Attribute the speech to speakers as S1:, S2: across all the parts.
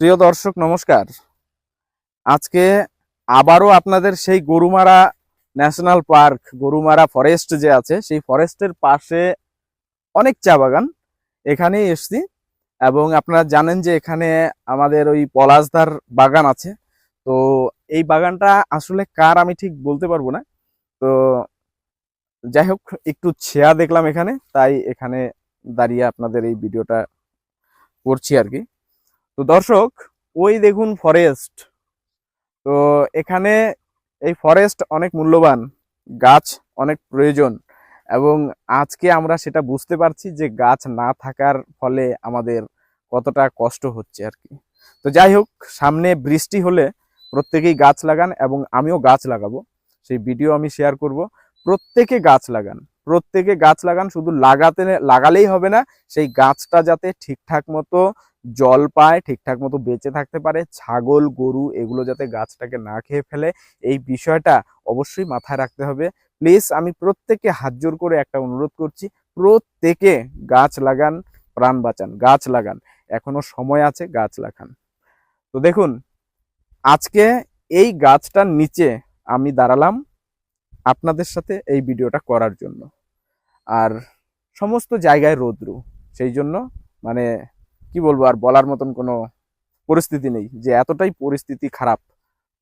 S1: প্রিয় দর্শক, নমস্কার। আজকে আবারও আপনাদের সেই Gorumara national park, Gorumara forest যে আছে, সেই ফরেস্টের পাশে অনেক চা বাগান এখানেই এসছি এবং আপনারা জানেন যে এখানে আমাদের ওই পলাশদার বাগান আছে। তো এই বাগানটা আসলে কার আমি ঠিক বলতে পারব না। তো যাই হোক, একটু ছেয়া দেখলাম এখানে, তাই এখানে দাঁড়িয়ে আপনাদের এই ভিডিওটা করছি আর কি। তো দর্শক, ওই দেখুন ফরেস্ট তো এখানে এই ফরেস্ট অনেক মূল্যবান, গাছ অনেক প্রয়োজন এবং আজকে আমরা সেটা বুঝতে পারছি যে গাছ না থাকার ফলে আমাদের কতটা কষ্ট হচ্ছে আর কি। তো যাই হোক, সামনে বৃষ্টি হলে প্রত্যেকেই গাছ লাগান এবং আমিও গাছ লাগাবো। সেই ভিডিও আমি শেয়ার করব। প্রত্যেকে গাছ লাগান। প্রত্যেকে গাছ লাগান, শুধু লাগাতে, লাগালেই হবে না, সেই গাছটা যাতে ঠিকঠাক মতো জল পায়, ঠিকঠাক মতো বেঁচে থাকতে পারে, ছাগল, গরু এগুলো যাতে গাছটাকে না খেয়ে ফেলে, এই বিষয়টা অবশ্যই মাথায় রাখতে হবে। প্লিজ আমি প্রত্যেককে হাত জোর করে একটা অনুরোধ করছি, প্রত্যেকে গাছ লাগান, প্রাণ বাঁচান, গাছ লাগান। এখনও সময় আছে, গাছ লাগান। তো দেখুন, আজকে এই গাছটার নিচে আমি দাঁড়ালাম আপনাদের সাথে এই ভিডিওটা করার জন্য। আর সমস্ত জায়গায় রোদ্রু, সেই জন্য মানে কি বলব, আর বলার মতন কোনো পরিস্থিতি নেই যে এতটাই পরিস্থিতি খারাপ,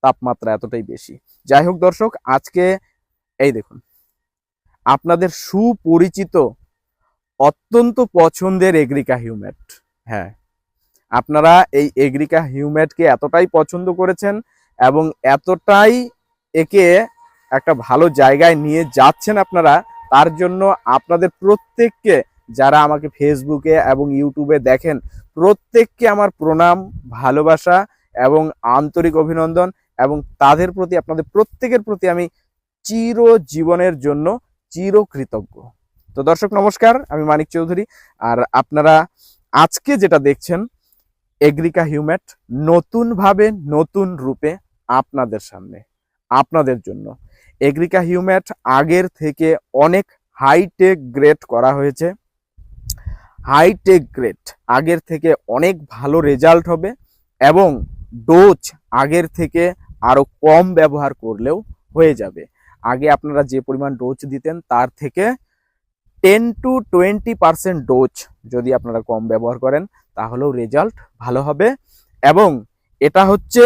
S1: তাপমাত্রা এতটাই বেশি। যাই হোক দর্শক, আজকে এই দেখুন, আপনাদের সুপরিচিত, অত্যন্ত পছন্দের এগ্রিকা হিউম্যাট। হ্যাঁ আপনারা এই এগ্রিকা হিউম্যাটকে এতটাই পছন্দ করেছেন এবং এতটাই একে একটা ভালো জায়গায় নিয়ে যাচ্ছেন আপনারা, তার জন্য আপনাদের প্রত্যেককে যারা আমাকে ফেসবুকে এবং ইউটিউবে দেখেন, প্রত্যেককে আমার প্রণাম, ভালোবাসা এবং আন্তরিক অভিনন্দন এবং তাদের প্রতি, আপনাদের প্রত্যেকের প্রতি আমি চির জীবনের জন্য চিরকৃতজ্ঞ। তো দর্শক, নমস্কার, আমি মানিক চৌধুরী। আর আপনারা আজকে যেটা দেখছেন, এগ্রিকা হিউম্যাট নতুনভাবে, নতুন রূপে আপনাদের সামনে, আপনাদের জন্য। এগ্রিকা হিউম্যাট আগের থেকে অনেক হাইটেক গ্রেড করা হয়েছে। High tech grade. আগের থেকে অনেক ভালো রেজাল্ট হবে এবং ডোজ আগের থেকে আরও কম ব্যবহার করলেও হয়ে যাবে। আগে আপনারা যে পরিমাণ ডোজ দিতেন তার থেকে ten to twenty percent dose যদি আপনারা কম ব্যবহার করেন তাহলেও রেজাল্ট ভালো হবে এবং এটা হচ্ছে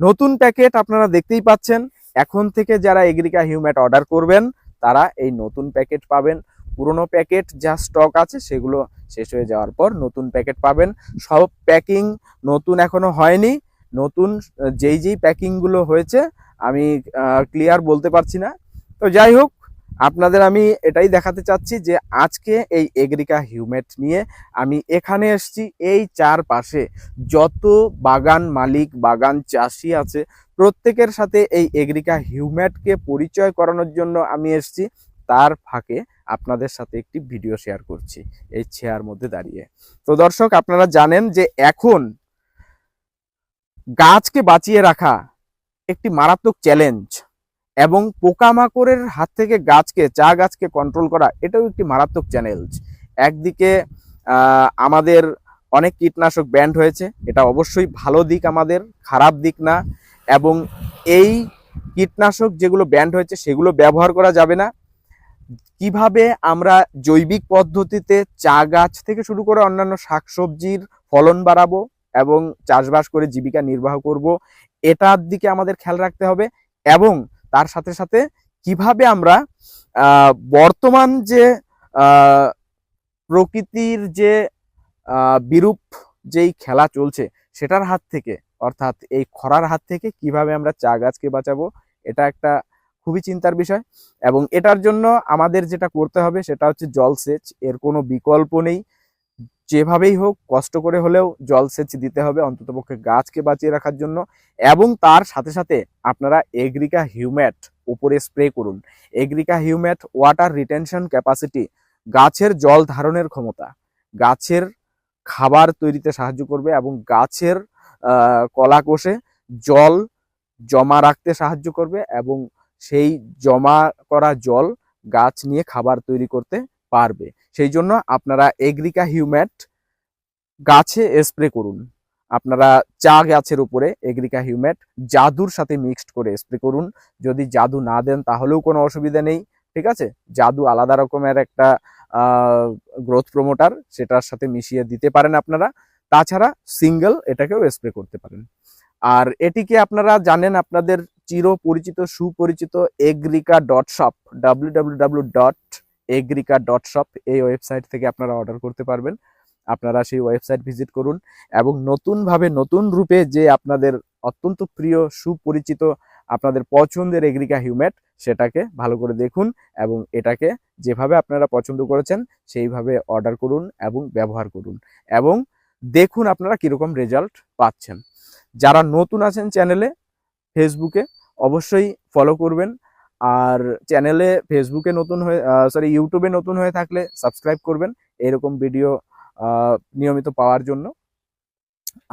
S1: নতুন প্যাকেট আপনারা দেখতেই পাচ্ছেন। এখন থেকে যারা এগ্রিকা হিউম্যাট অর্ডার করবেন তারা এই নতুন প্যাকেট পাবেন। পুরনো প্যাকেট যা স্টক আছে সেগুলো শেষ হয়ে যাওয়ার পর নতুন প্যাকেট পাবেন। সব প্যাকিং নতুন এখনও হয়নি। নতুন যেই যেই প্যাকিংগুলো হয়েছে, আমি ক্লিয়ার বলতে পারছি না। তো যাই হোক, আপনাদের আমি এটাই দেখাতে চাচ্ছি যে আজকে এই এগ্রিকা হিউমেট নিয়ে আমি এখানে এসেছি, এই চারপাশে যত বাগান মালিক, বাগান চাষি আছে, প্রত্যেকের সাথে এই এগ্রিকা হিউম্যাটকে পরিচয় করানোর জন্য আমি এসেছি। তার ফাঁকে আপনাদের সাথে একটি ভিডিও শেয়ার করছি এই চেয়ার মধ্যে দাঁড়িয়ে। তো দর্শক, আপনারা জানেন যে এখন গাছকে বাঁচিয়ে রাখা একটি মারাত্মক চ্যালেঞ্জ এবং পোকামাকড়ের হাত থেকে গাছকে, চা গাছকে কন্ট্রোল করা, এটাও একটি মারাত্মক চ্যালেঞ্জ একদিকে আমাদের অনেক কীটনাশক ব্যান্ড হয়েছে, এটা অবশ্যই ভালো দিক আমাদের, খারাপ দিক না, এবং এই কীটনাশক যেগুলো ব্যান্ড হয়েছে, সেগুলো ব্যবহার করা যাবে না। কীভাবে আমরা জৈবিক পদ্ধতিতে চা গাছ থেকে শুরু করে অন্যান্য শাকসবজির ফলন বাড়াবো এবং চাষবাস করে জীবিকা নির্বাহ করব, এটার দিকে আমাদের খেয়াল রাখতে হবে এবং তার সাথে সাথে কীভাবে আমরা বর্তমান যে প্রকৃতির যে বিরূপ যেই খেলা চলছে সেটার হাত থেকে, অর্থাৎ এই খরার হাত থেকে কীভাবে আমরা চা গাছকে বাঁচাবো, এটা একটা খুবই চিন্তার বিষয়। এবং এটার জন্য আমাদের যেটা করতে হবে সেটা হচ্ছে জলসেচ এর কোনো বিকল্প নেই। যেভাবেই হোক কষ্ট করে হলেও জলসেচ দিতে হবে অন্ততপক্ষে গাছকে বাঁচিয়ে রাখার জন্য। এবং তার সাথে সাথে আপনারা এগ্রিকা হিউম্যাট উপরে স্প্রে করুন। Agrica humate water retention capacity গাছের জল ধারণের ক্ষমতা। গাছের খাবার তৈরিতে সাহায্য করবে এবং গাছের আহ, কলা কোষে জল জমা রাখতে সাহায্য করবে এবং সেই জমা করা জল গাছ নিয়ে খাবার তৈরি করতে পারবে। সেই জন্য আপনারা এগ্রিকা হিউম্যাট গাছে স্প্রে করুন। আপনারা চা গাছের উপরে এগ্রিকা হিউম্যাট জাদুর সাথে মিক্সড করে স্প্রে করুন। যদি জাদু না দেন তাহলেও কোনো অসুবিধা নেই, ঠিক আছে? জাদু আলাদা রকমের একটা গ্রোথ প্রমোটার সেটার সাথে মিশিয়ে দিতে পারেন আপনারা। তাছাড়া সিঙ্গেল এটাকেও স্প্রে করতে পারেন। আর এটিকে আপনারা জানেন আপনাদের চির পরিচিত, সুপরিচিত Agrica dot shop W dot Agrica dot shop এই ওয়েবসাইট থেকে আপনারা অর্ডার করতে পারবেন। আপনারা সেই ওয়েবসাইট ভিজিট করুন এবং নতুনভাবে নতুন রূপে যে আপনাদের অত্যন্ত প্রিয়, সুপরিচিত, আপনাদের পছন্দের এগ্রিকা হিউমেট সেটাকে ভালো করে দেখুন এবং এটাকে যেভাবে আপনারা পছন্দ করেছেন, সেইভাবে অর্ডার করুন এবং ব্যবহার করুন এবং দেখুন আপনারা কীরকম রেজাল্ট পাচ্ছেন। যারা নতুন আছেন চ্যানেলে, ফেসবুকে অবশ্যই ফলো করবেন। আর চ্যানেলে ফেসবুকে নতুন হয়ে সরি ইউটিউবে নতুন হয়ে থাকলে সাবস্ক্রাইব করবেন। এরকম ভিডিও নিয়মিত পাওয়ার জন্য।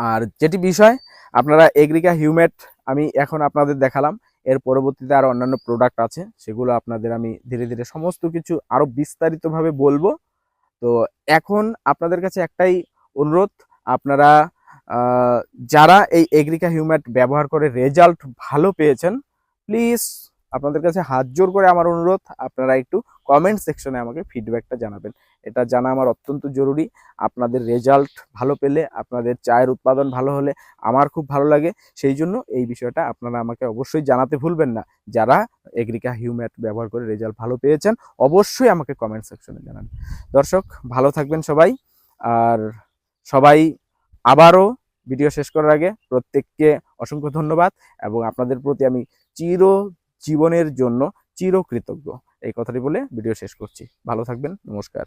S1: আর যেটি বিষয়, আপনারা এগ্রিকা হিউমেট আমি এখন আপনাদের দেখালাম। এর পরবর্তীতে আরও অন্যান্য প্রোডাক্ট আছে, সেগুলো আপনাদের আমি ধীরে ধীরে সমস্ত কিছু আরও বিস্তারিতভাবে বলব। তো এখন আপনাদের কাছে একটাই অনুরোধ, আপনারা যারা এই এগ্রিকা হিউম্যাট ব্যবহার করে রেজাল্ট ভালো পেয়েছেন প্লিজ আপনাদের কাছে হাত জোর করে আমার অনুরোধ। আপনারা একটু কমেন্ট সেকশনে আমাকে ফিডব্যাকটা জানাবেন। এটা জানা আমার অত্যন্ত জরুরি। আপনাদের রেজাল্ট ভালো পেলে, আপনাদের চায়ের উৎপাদন ভালো হলে আমার খুব ভালো লাগে। সেই জন্য এই বিষয়টা আপনারা আমাকে অবশ্যই জানাতে ভুলবেন না। যারা এগ্রিকা হিউম্যাট ব্যবহার করে রেজাল্ট ভালো পেয়েছেন, অবশ্যই আমাকে কমেন্ট সেকশনে জানান। দর্শক, ভালো থাকবেন সবাই। আর সবাই আবারও ভিডিও শেষ করার আগে প্রত্যেককে অসংখ্য ধন্যবাদ এবং আপনাদের প্রতি আমি চির জীবনের জন্য চিরকৃতজ্ঞ। এই কথাটি বলে ভিডিও শেষ করছি। ভালো থাকবেন। নমস্কার।